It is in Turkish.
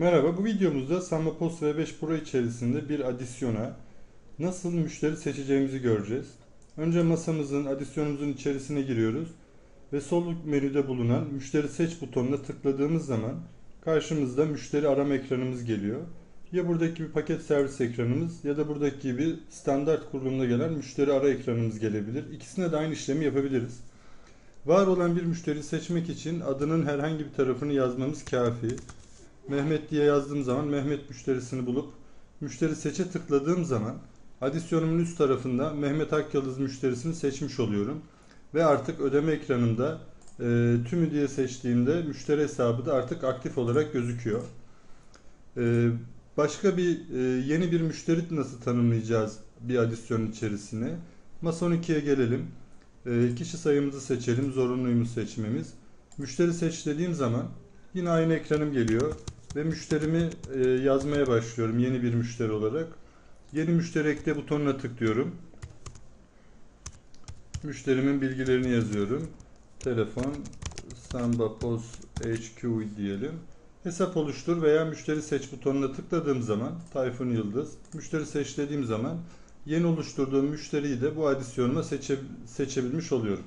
Merhaba, bu videomuzda Samba Post V5 Pro içerisinde bir adisyona nasıl müşteri seçeceğimizi göreceğiz. Önce masamızın, adisyonumuzun içerisine giriyoruz ve sol menüde bulunan müşteri seç butonuna tıkladığımız zaman karşımızda müşteri arama ekranımız geliyor. Ya buradaki gibi paket servis ekranımız ya da buradaki gibi standart kurulumda gelen müşteri ara ekranımız gelebilir. İkisine de aynı işlemi yapabiliriz. Var olan bir müşteri seçmek için adının herhangi bir tarafını yazmamız kafi. Mehmet diye yazdığım zaman Mehmet müşterisini bulup müşteri seçe tıkladığım zaman adisyonumun üst tarafında Mehmet Akyıldız müşterisini seçmiş oluyorum. Ve artık ödeme ekranında e, tümü diye seçtiğimde müşteri hesabı da artık aktif olarak gözüküyor. E, başka bir e, yeni bir müşteri nasıl tanımlayacağız bir adisyonun içerisine? Masa 12'ye gelelim. E, kişi sayımızı seçelim. Zorunluymuş seçmemiz. Müşteri seç dediğim zaman yine aynı ekranım geliyor ve müşterimi e, yazmaya başlıyorum yeni bir müşteri olarak. Yeni müşteri ekle butonuna tıklıyorum. Müşterimin bilgilerini yazıyorum. Telefon Samba Post HQ diyelim. Hesap oluştur veya müşteri seç butonuna tıkladığım zaman Tayfun Yıldız, müşteri seç dediğim zaman yeni oluşturduğum müşteriyi de bu adisyonuma seçe, seçebilmiş oluyorum.